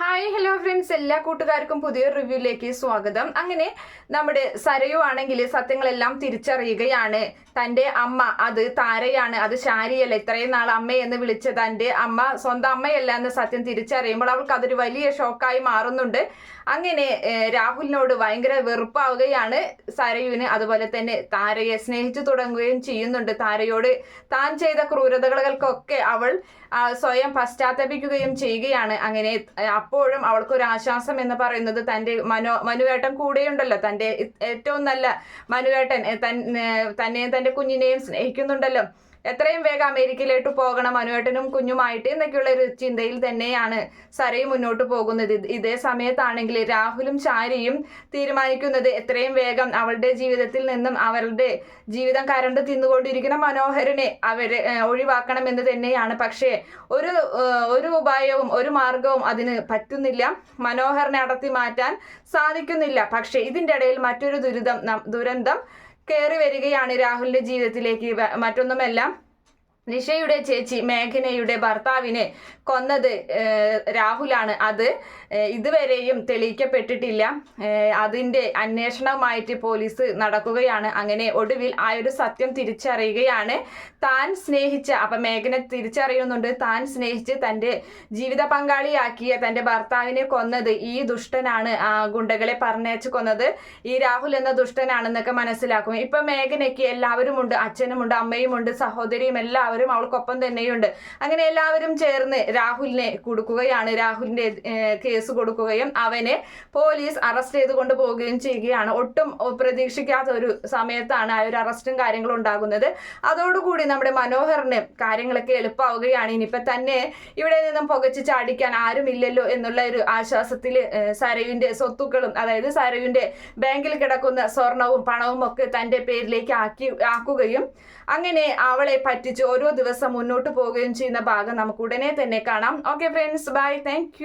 Hi hello friends എല്ലാ കൂട്ടുകാർക്കും പുതിയൊരു റിവ്യൂയിലേക്ക് സ്വാഗതം. അങ്ങനെ നമ്മുടെ സരയു ആണെങ്കിൽ സത്യങ്ങളെല്ലാം തിരിച്ചറിയുകയാണ്. തന്റെ അമ്മ അത് താരയാണ് അത് ശാരിയല്ല ഇത്രയും നാൾ അമ്മയെന്ന് വിളിച്ച തന്റെ അമ്മ സ്വന്തം അമ്മയല്ല എന്ന് സത്യം തിരിച്ചറിയുമ്പോൾ അവൾക്ക് അതൊരു വലിയ ഷോക്കായി മാറുന്നുണ്ട്. അങ്ങനെ രാഹുലിനോട് ഭയങ്കര വെറുപ്പാവുകയാണ് സരയുവിന്. അതുപോലെ തന്നെ താരയെ സ്നേഹിച്ചു തുടങ്ങുകയും ചെയ്യുന്നുണ്ട്. താരയോട് താൻ ചെയ്ത ക്രൂരതകൾക്കൊക്കെ അവൾ സ്വയം പശ്ചാത്തപിക്കുകയും ചെയ്യുകയാണ്. അങ്ങനെ ഏഹ്, അവൾക്ക് ഒരു ആശ്വാസം എന്ന് പറയുന്നത് തന്റെ മനോ മനുവേട്ടൻ കൂടെയുണ്ടല്ലോ. തന്റെ ഇ- ഏറ്റവും നല്ല മനുവേട്ടൻ തന്നെയും തന്റെ കുഞ്ഞിനെയും സ്നേഹിക്കുന്നുണ്ടല്ലോ. എത്രയും വേഗം അമേരിക്കയിലോട്ട് പോകണം. അനുവേട്ടനും കുഞ്ഞുമായിട്ട് എന്നൊക്കെയുള്ള ഒരു ചിന്തയിൽ തന്നെയാണ് സരയും മുന്നോട്ട് പോകുന്നത്. ഇതേ സമയത്താണെങ്കിൽ രാഹുലും ചാരിയും തീരുമാനിക്കുന്നത് എത്രയും വേഗം അവളുടെ ജീവിതത്തിൽ നിന്നും അവരുടെ ജീവിതം കരണ്ട് തിന്നുകൊണ്ടിരിക്കുന്ന മനോഹരനെ അവരെ ഒഴിവാക്കണം എന്ന് തന്നെയാണ്. പക്ഷേ ഒരു ഒരു ഉപായവും ഒരു മാർഗവും അതിന് പറ്റുന്നില്ല. മനോഹരനെ അടർത്തി മാറ്റാൻ സാധിക്കുന്നില്ല. പക്ഷേ ഇതിന്റെ ഇടയിൽ മറ്റൊരു ദുരിതം ദുരന്തം കയറി വരികയാണ് രാഹുലിന്റെ ജീവിതത്തിലേക്ക് മറ്റൊന്നുമല്ല. നിഷയുടെ ചേച്ചി മേഘനയുടെ ഭർത്താവിനെ കൊന്നത് രാഹുലാണ്. അത് ഇതുവരെയും തെളിയിക്കപ്പെട്ടിട്ടില്ല. അതിന്റെ അന്വേഷണവുമായിട്ട് പോലീസ് നടക്കുകയാണ്. അങ്ങനെ ഒടുവിൽ ആ ഒരു സത്യം തിരിച്ചറിയുകയാണ്. താൻ സ്നേഹിച്ച അപ്പം മേഘന തിരിച്ചറിയുന്നുണ്ട്. താൻ സ്നേഹിച്ച് തന്റെ ജീവിത പങ്കാളിയാക്കിയ തന്റെ ഭർത്താവിനെ കൊന്നത് ഈ ദുഷ്ടനാണ് ആ ഗുണ്ടകളെ പറഞ്ഞയച്ച് കൊന്നത് ഈ രാഹുൽ എന്ന ദുഷ്ടനാണെന്നൊക്കെ മനസ്സിലാക്കും. ഇപ്പം മേഘനയ്ക്ക് എല്ലാവരും ഉണ്ട് അച്ഛനുമുണ്ട് അമ്മയുമുണ്ട് സഹോദരിയും എല്ലാവരും അവൾക്കൊപ്പം തന്നെയുണ്ട്. അങ്ങനെ എല്ലാവരും ചേർന്ന് രാഹുലിനെ കൊടുക്കുകയാണ്. രാഹുലിന്റെ കേസ് കൊടുക്കുകയും അവനെ പോലീസ് അറസ്റ്റ് ചെയ്ത് കൊണ്ടുപോവുകയും ചെയ്യുകയാണ്. ഒട്ടും പ്രതീക്ഷിക്കാത്ത ഒരു സമയത്താണ് ആ ഒരു അറസ്റ്റും കാര്യങ്ങളും ഉണ്ടാകുന്നത്. അതോടുകൂടി നമ്മുടെ മനോഹറിന് കാര്യങ്ങളൊക്കെ എളുപ്പമാവുകയാണ് ഇനിയിപ്പൊ തന്നെ ഇവിടെ നിന്നും പുകച്ച് ചാടിക്കാൻ ആരുമില്ലല്ലോ എന്നുള്ള ഒരു ആശ്വാസത്തിൽ സരയുവിന്റെ സ്വത്തുക്കളും അതായത് സരയുവിന്റെ ബാങ്കിൽ കിടക്കുന്ന സ്വർണവും പണവും ഒക്കെ തന്റെ പേരിലേക്ക് ആക്കി ആക്കുകയും അങ്ങനെ അവളെ പറ്റിച്ച് ഓരോ ദിവസം മുന്നോട്ട് പോവുകയും ചെയ്യുന്ന ഭാഗം നമുക്ക് ഉടനെ തന്നെ കാണാം. Okay friends bye thank